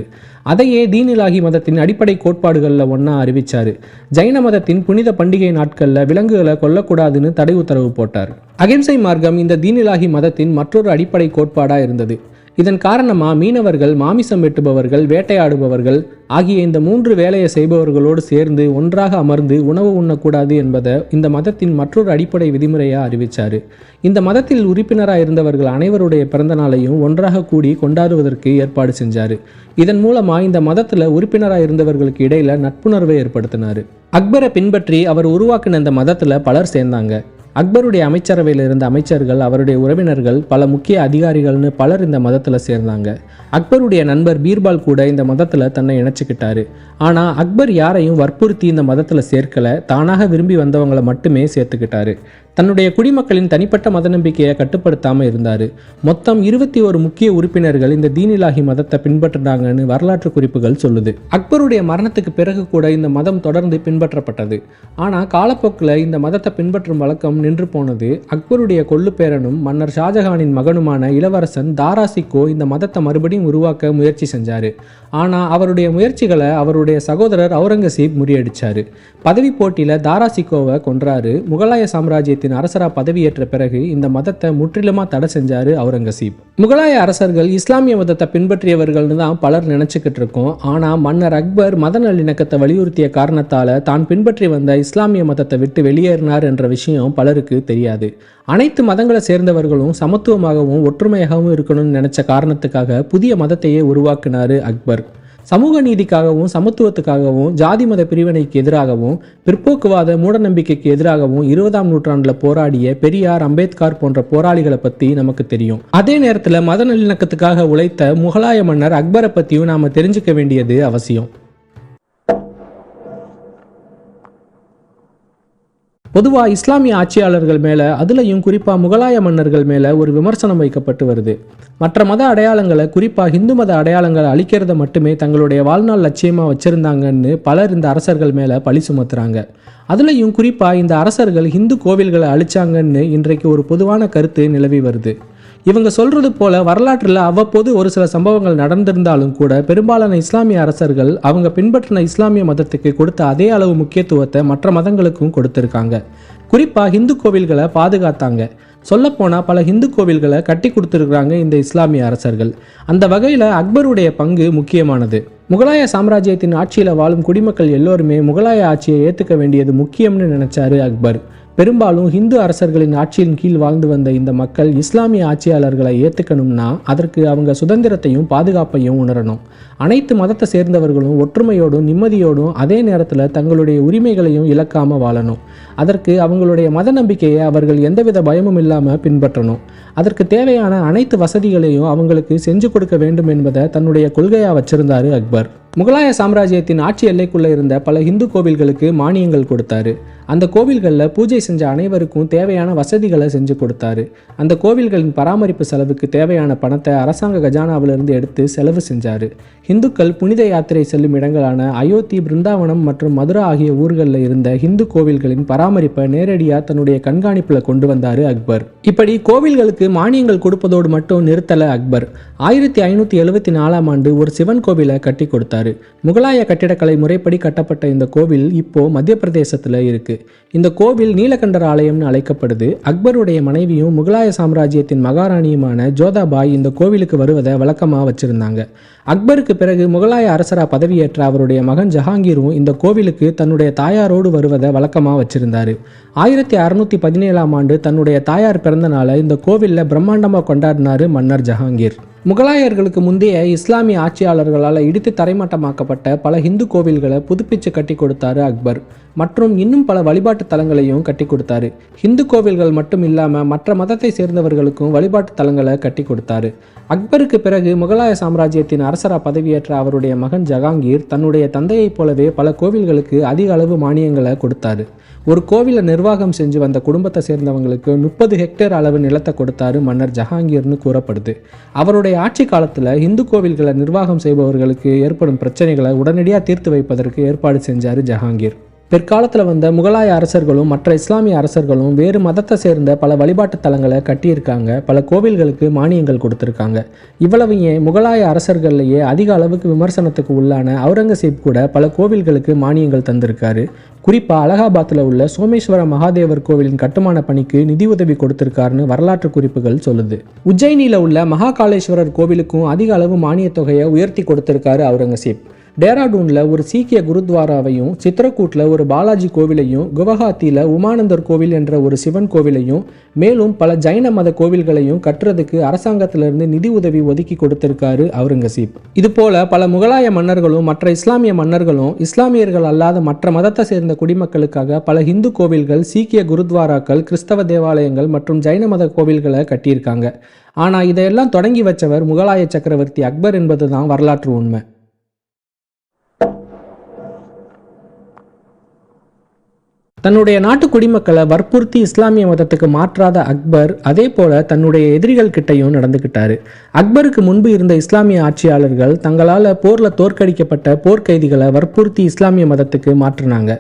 Speaker 1: அதையே தீனிலாகி மதத்தின் அடிப்படை கோட்பாடுகளில் ஒன்றா அறிவித்தார் ஜைன மதத்தின் புனித பண்டிகை நாட்களில் விலங்குகளை கொல்லக்கூடாதுன்னு தடை உத்தரவு போட்டார். அகிம்சை மார்க்கம் இந்த தீனிலாகி மதத்தின் மற்றொரு அடிப்படை கோட்பாடாக இருந்தது. இதன் காரணமாக மீனவர்கள் மாமிசம் வெட்டுபவர்கள் வேட்டையாடுபவர்கள் ஆகிய இந்த மூன்று வேலையை செய்பவர்களோடு சேர்ந்து ஒன்றாக அமர்ந்து உணவு உண்ணக்கூடாது என்பதை இந்த மதத்தின் மற்றொரு அடிப்படை விதிமுறையாக அறிவித்தார் இந்த மதத்தில் உறுப்பினராக இருந்தவர்கள் அனைவருடைய பிறந்த நாளையும் ஒன்றாக கூடி கொண்டாடுவதற்கு ஏற்பாடு செஞ்சார். இதன் மூலமாக இந்த மதத்தில் உறுப்பினராக இருந்தவர்களுக்கு இடையில நட்புணர்வை ஏற்படுத்தினார். அக்பரை பின்பற்றி அவர் உருவாக்கின இந்த மதத்தில் பலர் சேர்ந்தாங்க. அக்பருடைய அமைச்சரவையில் இருந்த அமைச்சர்கள் அவருடைய உறவினர்கள் பல முக்கிய அதிகாரிகள்னு பலர் இந்த மதத்தில் சேர்ந்தாங்க. அக்பருடைய நண்பர் பீர்பால் கூட இந்த மதத்தில் தன்னை இணைச்சிக்கிட்டாரு. ஆனால் அக்பர் யாரையும் வற்புறுத்தி இந்த மதத்தில் சேர்க்கலை தானாக விரும்பி வந்தவங்களை மட்டுமே சேர்த்துக்கிட்டாரு. தன்னுடைய குடிமக்களின் தனிப்பட்ட மத நம்பிக்கையை கட்டுப்படுத்தாமல் இருந்தார். மொத்தம் இருபத்தி ஒரு முக்கிய உறுப்பினர்கள் இந்த தீனிலாகி மதத்தை பின்பற்றினாங்கன்னு வரலாற்று குறிப்புகள் சொல்லுது. அக்பருடைய மரணத்துக்கு பிறகு கூட இந்த மதம் தொடர்ந்து பின்பற்றப்பட்டது. ஆனால் காலப்போக்கில் இந்த மதத்தை பின்பற்றும் வழக்கம் நின்று போனது அக்பருடைய கொள்ளு பேரனும் மன்னர் ஷாஜஹானின் மகனுமான இளவரசன் தாராசிக்கோ இந்த மதத்தை மறுபடியும் உருவாக்க முயற்சி செஞ்சார். ஆனால் அவருடைய முயற்சிகளை அவருடைய சகோதரர் அவுரங்கசீப் முறியடிச்சார். பதவி போட்டியில் தாராசிக்கோவை கொன்றாரு. முகலாய சாம்ராஜ்யத்தின் அரசராக பதவியேற்ற பிறகு இந்த மதத்தை முற்றிலுமாக தடை செஞ்சார் அவுரங்கசீப். முகலாய அரசர்கள் இஸ்லாமிய மதத்தை பின்பற்றியவர்கள்னு தான் பலர் நினச்சிக்கிட்டு இருக்கோம். ஆனால் மன்னர் அக்பர் மத நல்லிணக்கத்தை வலியுறுத்திய காரணத்தால் தான் பின்பற்றி வந்த இஸ்லாமிய மதத்தை விட்டு வெளியேறினார் என்ற விஷயம் பலருக்கு தெரியாது. அனைத்து மதங்களை சேர்ந்தவர்களும் சமத்துவமாகவும் ஒற்றுமையாகவும் இருக்கணும்னு நினச்ச காரணத்துக்காக புதிய மதத்தையே உருவாக்கினார் அக்பர். சமூக நீதிக்காகவும் சமத்துவத்துக்காகவும் ஜாதி மத பிரிவினைக்கு எதிராகவும் பிற்போக்குவாத மூடநம்பிக்கைக்கு எதிராகவும் இருபதாம் நூற்றாண்டில் போராடிய பெரியார் அம்பேத்கர் போன்ற போராளிகளை பற்றி நமக்கு தெரியும். அதே நேரத்தில் மத நல்லிணக்கத்துக்காக உழைத்த முகலாய மன்னர் அக்பரை பற்றியும் நாம் தெரிஞ்சுக்க வேண்டியது அவசியம். பொதுவாக இஸ்லாமிய ஆட்சியாளர்கள் மேலே அதுலேயும் குறிப்பாக முகலாய மன்னர்கள் மேலே ஒரு விமர்சனம் வைக்கப்பட்டு வருது. மற்ற மத அடையாளங்களை குறிப்பாக இந்து மத அடையாளங்களை அழிக்கிறத மட்டுமே தங்களுடைய வாழ்நாள் லட்சியமாக வச்சுருந்தாங்கன்னு பலர் இந்த அரசர்கள் மேலே பழி சுமத்துறாங்க. அதுலேயும் குறிப்பாக இந்த அரசர்கள் இந்து கோவில்களை அழிச்சாங்கன்னு இன்றைக்கு ஒரு பொதுவான கருத்து நிலவி வருது. இவங்க சொல்றது போல வரலாற்றில் அவ்வப்போது ஒரு சில சம்பவங்கள் நடந்திருந்தாலும் கூட பெரும்பாலான இஸ்லாமிய அரசர்கள் அவங்க பின்பற்றின இஸ்லாமிய மதத்துக்கு கொடுத்த அதே அளவு முக்கியத்துவத்தை மற்ற மதங்களுக்கும் கொடுத்திருக்காங்க. குறிப்பாக இந்து கோவில்களை பாதுகாத்தாங்க. சொல்லப்போனால் பல இந்து கோவில்களை கட்டி கொடுத்துருக்குறாங்க இந்த இஸ்லாமிய அரசர்கள். அந்த வகையில் அக்பருடைய பங்கு முக்கியமானது. முகலாய சாம்ராஜ்யத்தின் ஆட்சியில் வாழும் குடிமக்கள் எல்லோருமே முகலாய ஆட்சியை ஏற்றுக்க வேண்டியது முக்கியம்னு நினைச்சாரு அக்பர். பெரும்பாலும் ஹிந்து அரசர்களின் ஆட்சியின் கீழ் வாழ்ந்து வந்த இந்த மக்கள் இஸ்லாமிய ஆட்சியாளர்களை ஏற்றுக்கணும்னா அதற்கு அவங்க சுதந்திரத்தையும் பாதுகாப்பையும் உணரணும். அனைத்து மதத்தை சேர்ந்தவர்களும் ஒற்றுமையோடும் நிம்மதியோடும் அதே நேரத்தில் தங்களுடைய உரிமைகளையும் இழக்காமல் வாழணும். அதற்கு அவங்களுடைய மத நம்பிக்கையை அவர்கள் எந்தவித பயமும் இல்லாமல் பின்பற்றணும். அதற்கு தேவையான அனைத்து வசதிகளையும் அவங்களுக்கு செஞ்சு கொடுக்க வேண்டும் என்பதை தன்னுடைய கொள்கையாக வச்சிருந்தார் அக்பர். முகலாய சாம்ராஜ்யத்தின் ஆட்சி எல்லைக்குள்ளே இருந்த பல இந்து கோவில்களுக்கு மானியங்கள் கொடுத்தாரு. அந்த கோவில்களில் பூஜை செஞ்ச அனைவருக்கும் தேவையான வசதிகளை செஞ்சு கொடுத்தாரு. அந்த கோவில்களின் பராமரிப்பு செலவுக்கு தேவையான பணத்தை அரசாங்க கஜானாவிலிருந்து எடுத்து செலவு செஞ்சாரு. இந்துக்கள் புனித யாத்திரை செல்லும் இடங்களான அயோத்தி பிருந்தாவனம் மற்றும் மதுரா ஆகிய ஊர்களில் இருந்த இந்து கோவில்களின் பராமரிப்பை நேரடியாக தன்னுடைய கண்காணிப்பில் கொண்டு வந்தார் அக்பர். இப்படி கோவில்களுக்கு மானியங்கள் கொடுப்பதோடு மட்டும் நிறுத்தல அக்பர். ஆயிரத்தி ஐநூற்றி எழுபத்தி நாலாம் ஆண்டு ஒரு சிவன் கோவிலை கட்டி கொடுத்தாரு. முகலாய கட்டிடக்கலை முறைப்படி கட்டப்பட்ட இந்த கோவில் இப்போ மத்திய பிரதேசத்தில் இருக்கு. இந்த கோவில் நீலகண்டர் ஆலயம்னு அழைக்கப்படுது. அக்பருடைய மனைவியும் முகலாய சாம்ராஜ்யத்தின் மகாராணியுமான ஜோதாபாய் இந்த கோவிலுக்கு வருவதை வழக்கமாக வச்சிருந்தாங்க. அக்பருக்கு பிறகு முகலாய அரசரா பதவியேற்ற அவருடைய மகன் ஜஹாங்கீரும் இந்த கோவிலுக்கு தன்னுடைய தாயாரோடு வருவதை வழக்கமாக வச்சிருந்தாரு. ஆயிரத்தி அறுநூத்தி பதினேழாம் ஆண்டு தன்னுடைய தாயார் பிறந்த நாளை இந்த கோவிலில் பிரம்மாண்டமாக கொண்டாடினாரு மன்னர் ஜஹாங்கீர். முகலாயர்களுக்கு முந்தைய இஸ்லாமிய ஆட்சியாளர்களால் இடித்து தரைமட்டமாக்கப்பட்ட பல இந்து கோவில்களை புதுப்பிச்சு கட்டி கொடுத்தாரு அக்பர். மற்றும் இன்னும் பல வழிபாட்டு தலங்களையும் கட்டி கொடுத்தாரு. இந்து கோவில்கள் மட்டும் இல்லாமல் மற்ற மதத்தை சேர்ந்தவர்களுக்கும் வழிபாட்டு தலங்களை கட்டி கொடுத்தாரு. அக்பருக்கு பிறகு முகலாய சாம்ராஜ்யத்தின் அரசராக பதவியேற்ற அவருடைய மகன் ஜஹாங்கீர் தன்னுடைய தந்தையைப் போலவே பல கோவில்களுக்கு அதிக அளவு மானியங்களை கொடுத்தாரு. ஒரு கோவிலை நிர்வாகம் செஞ்சு வந்த குடும்பத்தை சேர்ந்தவங்களுக்கு முப்பது ஹெக்டேர் அளவு நிலத்தை கொடுத்தாரு மன்னர் ஜஹாங்கீர்னு கூறப்படுது. அவருடைய ஆட்சி காலத்தில் இந்து கோவில்களை நிர்வாகம் செய்பவர்களுக்கு ஏற்படும் பிரச்சனைகளை உடனடியாக தீர்த்து வைப்பதற்கு ஏற்பாடு செஞ்சார் ஜஹாங்கீர் பிற்காலத்தில் வந்த முகலாய அரசர்களும் மற்ற இஸ்லாமிய அரசர்களும் வேறு மதத்தை சேர்ந்த பல வழிபாட்டு தலங்களை கட்டியிருக்காங்க. பல கோவில்களுக்கு மானியங்கள் கொடுத்துருக்காங்க. இவ்வளவு ஏன் முகலாய அரசர்கள்லேயே அதிக அளவுக்கு விமர்சனத்துக்கு உள்ளான அவுரங்கசீப் கூட பல கோவில்களுக்கு மானியங்கள் தந்திருக்காரு. குறிப்பாக அலகாபாத்தில் உள்ள சோமேஸ்வர மகாதேவர் கோவிலின் கட்டுமான பணிக்கு நிதியுதவி கொடுத்திருக்காருன்னு வரலாற்று குறிப்புகள் சொல்லுது. உஜ்ஜயினியில் உள்ள மகாகாலேஸ்வரர் கோவிலுக்கும் அதிக அளவு மானியத் தொகையை உயர்த்தி கொடுத்திருக்காரு அவுரங்கசீப். டேராடூனில் ஒரு சீக்கிய குருத்வாராவையும் சித்திரக்கூட்டில் ஒரு பாலாஜி கோவிலையும் குவஹாத்தியில் உமானந்தர் கோவில் என்ற ஒரு சிவன் கோவிலையும் மேலும் பல ஜைன மத கோவில்களையும் கட்டுறதுக்கு அரசாங்கத்திலிருந்து நிதி உதவி ஒதுக்கி கொடுத்திருக்காரு அவுரங்கசீப். இதுபோல பல முகலாய மன்னர்களும் மற்ற இஸ்லாமிய மன்னர்களும் இஸ்லாமியர்கள் அல்லாத மற்ற மதத்தை சேர்ந்த குடிமக்களுக்காக பல இந்து கோவில்கள் சீக்கிய குருத்வாராக்கள் கிறிஸ்தவ தேவாலயங்கள் மற்றும் ஜைன மத கோவில்களை கட்டியிருக்காங்க. ஆனால் இதையெல்லாம் தொடங்கி வச்சவர் முகலாய சக்கரவர்த்தி அக்பர் என்பதுதான் வரலாற்று உண்மை. தன்னுடைய நாட்டு குடிமக்களை வற்புறுத்தி இஸ்லாமிய மதத்துக்கு மாற்றாத அக்பர் அதே போல தன்னுடைய எதிரிகள் கிட்டையும் நடந்துக்கிட்டாரு அக்பருக்கு முன்பு இருந்த இஸ்லாமிய ஆட்சியாளர்கள் தங்களால் போரில் தோற்கடிக்கப்பட்ட போர்க்கைதிகளை வற்புறுத்தி இஸ்லாமிய மதத்துக்கு மாற்றினாங்க.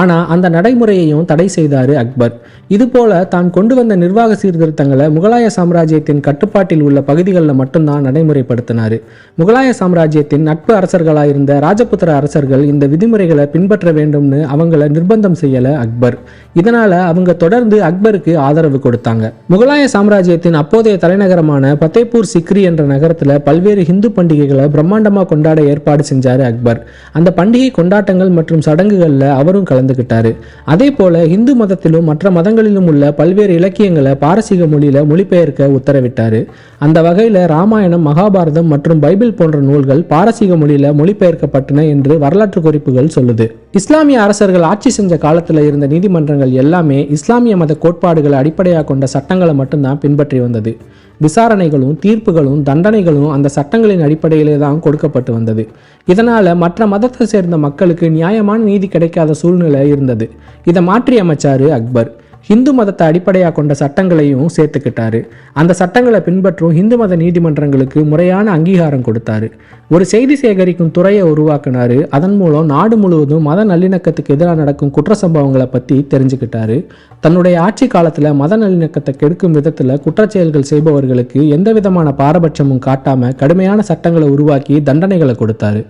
Speaker 1: ஆனால் அந்த நடைமுறையையும் தடை செய்தார் அக்பர். இதுபோல தான் கொண்டு வந்த நிர்வாக சீர்திருத்தங்களை முகலாய சாம்ராஜ்யத்தின் கட்டுப்பாட்டில் உள்ள பகுதிகளில் மட்டும்தான் நடைமுறைப்படுத்தினார். முகலாய சாம்ராஜ்யத்தின் நட்பு அரசர்களாக இருந்த ராஜபுத்திர அரசர்கள் இந்த விதிமுறைகளை பின்பற்ற வேண்டும்னு அவங்கள நிர்பந்தம் செய்யலை அக்பர். இதனால அவங்க தொடர்ந்து அக்பருக்கு ஆதரவு கொடுத்தாங்க. முகலாய சாம்ராஜ்யத்தின் அப்போதைய தலைநகரமான பத்தேப்பூர் சிக்ரி என்ற நகரத்துல பல்வேறு ஹிந்து பண்டிகைகளை பிரம்மாண்டமா கொண்டாட ஏற்பாடு செஞ்சாரு அக்பர். அந்த பண்டிகை கொண்டாட்டங்கள் மற்றும் சடங்குகள்ல அவரும் கலந்துகிட்டாரு. அதே போல இந்து மதத்திலும் மற்ற மதங்களிலும் உள்ள பல்வேறு இலக்கியங்களை பாரசீக மொழியில மொழிபெயர்க்க உத்தரவிட்டாரு. அந்த வகையில ராமாயணம் மகாபாரதம் மற்றும் பைபிள் போன்ற நூல்கள் பாரசீக மொழியில மொழிபெயர்க்கப்பட்டன என்று வரலாற்று குறிப்புகள் சொல்லுது. இஸ்லாமிய அரசர்கள் ஆட்சி செஞ்ச காலத்துல இருந்த நீதிமன்றங்கள் எல்லாமே இஸ்லாமிய மத கோட்பாடுகளை அடிப்படையாக கொண்ட சட்டங்களை மட்டும்தான் பின்பற்றி வந்தது. விசாரணைகளும் தீர்ப்புகளும் தண்டனைகளும் அந்த சட்டங்களின் அடிப்படையிலே தான் கொடுக்கப்பட்டு வந்தது. இதனால் மற்ற மதத்தை சேர்ந்த மக்களுக்கு நியாயமான நீதி கிடைக்காத சூழ்நிலை இருந்தது. இதை மாற்றி அமைச்சாரு அக்பர். ஹிந்து மதத்தை அடிப்படையாக கொண்ட சட்டங்களையும் சேர்த்துக்கிட்டாரு. அந்த சட்டங்களை பின்பற்றும் ஹிந்து மத நீதிமன்றங்களுக்கு முறையான அங்கீகாரம் கொடுத்தாரு. ஒரு செய்தி சேகரிக்கும் துறையை உருவாக்குனாரு. அதன் மூலம் நாடு முழுவதும் மத நல்லிணக்கத்துக்கு எதிராக நடக்கும் குற்ற சம்பவங்களை பற்றி தெரிஞ்சுக்கிட்டாரு. தன்னுடைய ஆட்சி காலத்தில் மத நல்லிணக்கத்தை கெடுக்கும் விதத்தில் குற்றச்செயல்கள் செய்பவர்களுக்கு எந்த விதமான பாரபட்சமும் காட்டாமல் கடுமையான சட்டங்களை உருவாக்கி தண்டனைகளை கொடுத்தாரு.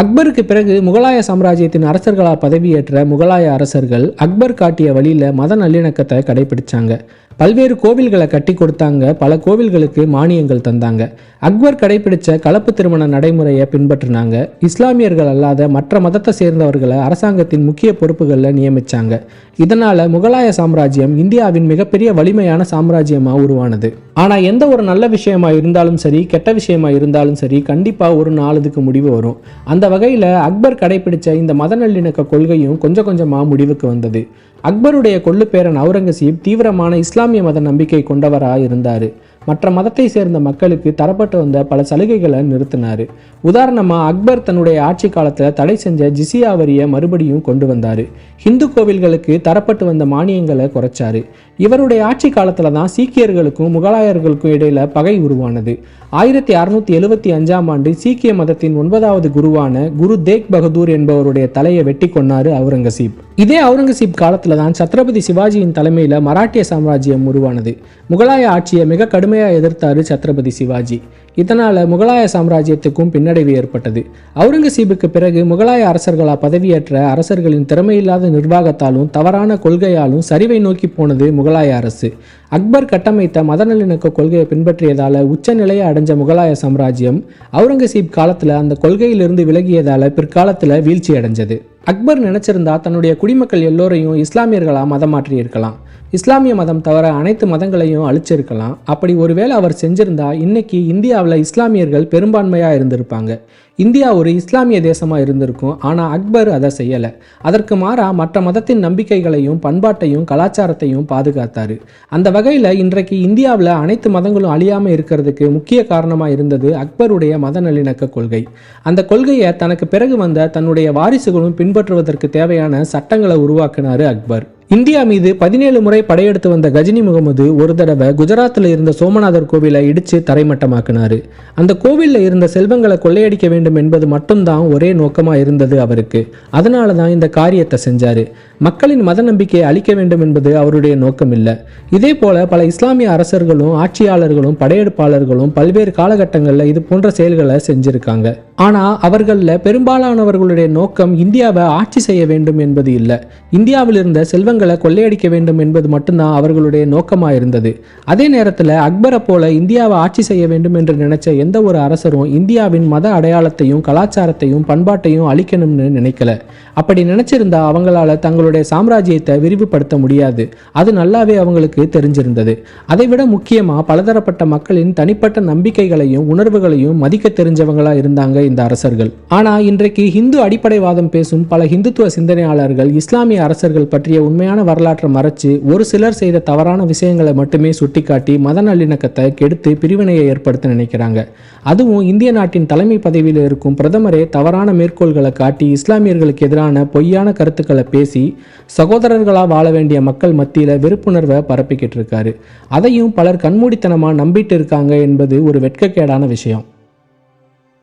Speaker 1: அக்பருக்கு பிறகு முகலாய சாம்ராஜ்யத்தின் அரசர்களாக பதவியேற்ற முகலாய அரசர்கள் அக்பர் காட்டிய வழியில் மத நல்லிணக்கத்தை கடைபிடிச்சாங்க. பல்வேறு கோவில்களை கட்டி கொடுத்தாங்க. பல கோவில்களுக்கு மானியங்கள் தந்தாங்க. அக்பர் கடைபிடிச்ச கலப்பு திருமண நடைமுறையை பின்பற்றினாங்க. இஸ்லாமியர்கள் அல்லாத மற்ற மதத்தை சேர்ந்தவர்களை அரசாங்கத்தின் முக்கிய பொறுப்புகளில் நியமித்தாங்க இதனால் முகலாய சாம்ராஜ்யம் இந்தியாவின் மிகப்பெரிய வலிமையான சாம்ராஜ்யமாக உருவானது. ஆனால் எந்த ஒரு நல்ல விஷயமா இருந்தாலும் சரி கெட்ட விஷயமா இருந்தாலும் சரி கண்டிப்பாக ஒரு நாளதுக்கு முடிவு வரும். அந்த வகையில் அக்பர் கடைபிடிச்ச இந்த மத நல்லிணக்க கொள்கையும் கொஞ்சம் கொஞ்சமாக முடிவுக்கு வந்தது. அக்பருடைய கொள்ளுப்பேரன் அவுரங்கசீப் தீவிரமான இஸ்லாமிய மத நம்பிக்கை கொண்டவராக இருந்தார். மற்ற மதத்தை சேர்ந்த மக்களுக்கு தரப்பட்டு வந்த பல சலுகைகளை நிறுத்தினார். உதாரணமாக அக்பர் தன்னுடைய ஆட்சி காலத்தில் தடை செஞ்ச ஜிசியா வரியை மறுபடியும் கொண்டு வந்தார். ஹிந்து கோவில்களுக்கு தரப்பட்டு வந்த மானியங்களை குறைச்சாரு. இவருடைய ஆட்சி காலத்தில் தான் சீக்கியர்களுக்கும் முகலாயர்களுக்கும் இடையில பகை உருவானது. ஆயிரத்தி அறுநூத்தி எழுவத்தி அஞ்சாம் ஆண்டு சீக்கிய மதத்தின் ஒன்பதாவது குருவான குரு தேக் பகதூர் என்பவருடைய தலையை வெட்டி கொண்டாரு அவுரங்கசீப். இதே அவுரங்கசீப் காலத்தில் தான் சத்ரபதி சிவாஜியின் தலைமையில் மராட்டிய சாம்ராஜ்யம் உருவானது. முகலாய ஆட்சியை மிக கடுமையாக எதிர்த்தாரு சத்ரபதி சிவாஜி. இதனால் முகலாய சாம்ராஜ்யத்துக்கும் பின்னடைவு ஏற்பட்டது. அவுரங்கசீபுக்கு பிறகு முகலாய அரசர்களா பதவியேற்ற அரசர்களின் திறமையில்லாத நிர்வாகத்தாலும் தவறான கொள்கையாலும் சரிவை நோக்கி போனது முகலாய அரசு. அக்பர் கட்டமைத்த மத நல்லிணக்க கொள்கையை பின்பற்றியதால் உச்சநிலையை அடைஞ்ச முகலாய சாம்ராஜ்யம் அவுரங்கசீப் காலத்தில் அந்த கொள்கையிலிருந்து விலகியதால் பிற்காலத்தில் வீழ்ச்சி அடைஞ்சது அக்பர் நினைச்சிருந்தா தன்னுடைய குடிமக்கள் எல்லோரையும் இஸ்லாமியர்களாக மதமாற்றியிருக்கலாம். மாற்றி இருக்கலாம் இஸ்லாமிய மதம் தவிர அனைத்து மதங்களையும் அழிச்சிருக்கலாம். அப்படி ஒருவேளை அவர் செஞ்சிருந்தா இன்னைக்கு இந்தியாவில் இஸ்லாமியர்கள் பெரும்பான்மையாக இருந்திருப்பாங்க. இந்தியா ஒரு இஸ்லாமிய தேசமாக இருந்திருக்கும். ஆனால் அக்பர் அதை செய்யலை. அதற்கு மாறாக மற்ற மதத்தின் நம்பிக்கைகளையும் பண்பாட்டையும் கலாச்சாரத்தையும் பாதுகாத்தார். அந்த வகையில் இன்றைக்கு இந்தியாவில் அனைத்து மதங்களும் அழியாமல் இருக்கிறதுக்கு முக்கிய காரணமாக இருந்தது அக்பருடைய மத நல்லிணக்க கொள்கை. அந்த கொள்கையை தனக்கு பிறகு வந்த தன்னுடைய வாரிசுகளும் பின்பற்றுவதற்கு தேவையான சட்டங்களை உருவாக்கினார் அக்பர். இந்தியா மீது பதினேழு முறை படையெடுத்து வந்த கஜினி முகமது ஒரு தடவை குஜராத்தில் இருந்த சோமநாதர் கோவிலை இடித்து தரைமட்டமாக்கினார். அந்த கோவிலில் இருந்த செல்வங்களை கொள்ளையடிக்க வேண்டும் என்பது மட்டும்தான் ஒரே நோக்கமாக இருந்தது அவருக்கு. அதனால தான் இந்த காரியத்தை செஞ்சாரு. மக்களின் மத நம்பிக்கையை அளிக்க வேண்டும் என்பது அவருடைய நோக்கம் இல்லை இதே போல பல இஸ்லாமிய அரசர்களும் ஆட்சியாளர்களும் படையெடுப்பாளர்களும் பல்வேறு காலகட்டங்களில் இது போன்ற செயல்களை செஞ்சிருக்காங்க. ஆனால் அவர்களில் பெரும்பாலானவர்களுடைய நோக்கம் இந்தியாவை ஆட்சி செய்ய வேண்டும் என்பது இல்லை. இந்தியாவில் இருந்த செல்வங்கள் கொள்ளையடிக்க வேண்டும் என்பது மட்டும்தான் அவர்களுடைய நோக்கமாக இருந்தது அதே நேரத்தில் அக்பரை போல இந்தியாவை ஆட்சி செய்ய வேண்டும் என்று நினைச்ச எந்த ஒரு அரசரும் இந்தியாவின் மத அடையாளத்தையும் கலாச்சாரத்தையும் பண்பாட்டையும் அழிக்கணும்னு நினைக்கல. அப்படி நினைச்சிருந்தா அவங்களால தங்களுடைய சாம்ராஜ்யத்தை விரிவுபடுத்த முடியாது. அது நல்லாவே அவங்களுக்கு தெரிஞ்சிருந்தது. அதைவிட முக்கியமாக பலதரப்பட்ட மக்களின் தனிப்பட்ட நம்பிக்கைகளையும் உணர்வுகளையும் மதிக்க தெரிஞ்சவங்களா இருந்தாங்க இந்த அரசர்கள். ஆனா இன்றைக்கு ஹிந்து அடிப்படைவாதம் பேசும் பல ஹிந்துத்துவ சிந்தனையாளர்கள் இஸ்லாமிய அரசர்கள் பற்றிய உண்மையான வரலாற்றை மறைச்சு ஒரு சிலர் செய்த தவறான விஷயங்களை மட்டுமே சுட்டிக்காட்டி மத நல்லிணக்கத்தை கெடுத்து பிரிவினையை ஏற்படுத்த நினைக்கிறாங்க. அதுவும் இந்திய நாட்டின் தலைமை பதவியில் இருக்கும் பிரதமரே தவறான மேற்கோள்களை காட்டி இஸ்லாமியர்களுக்கு எதிரான பொய்யான கருத்துக்களை பேசி சகோதரர்களா வாழ வேண்டிய மக்கள் மத்தியில வெறுப்புணர்வை பரப்பிக்கிட்டு இருக்காரு. அதையும் பலர் கண்மூடித்தனமா நம்பிட்டு இருக்காங்க என்பது ஒரு வெட்கக்கேடான விஷயம்.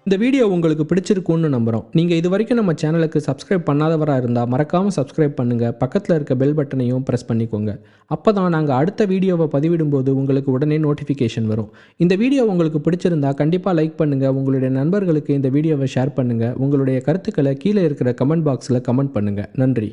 Speaker 1: இந்த வீடியோ உங்களுக்கு பிடிச்சிருக்கும்னு நம்புகிறோம் நீங்கள் இது வரைக்கும் நம்ம சேனலுக்கு சப்ஸ்கிரைப் பண்ணாதவராக இருந்தால் மறக்காமல் சப்ஸ்கிரைப் பண்ணுங்கள் பக்கத்தில் இருக்க பெல் பட்டனையும் ப்ரெஸ் பண்ணிக்கோங்க. அப்போ தான் நாங்கள் அடுத்த வீடியோவை பதிவிடும்போது உங்களுக்கு உடனே நோட்டிஃபிகேஷன் வரும். இந்த வீடியோ உங்களுக்கு பிடிச்சிருந்தா கண்டிப்பாக லைக் பண்ணுங்கள் உங்களுடைய நண்பர்களுக்கு இந்த வீடியோவை ஷேர் பண்ணுங்கள் உங்களுடைய கருத்துக்களை கீழே இருக்கிற கமெண்ட் பாக்ஸில் கமெண்ட் பண்ணுங்கள் நன்றி.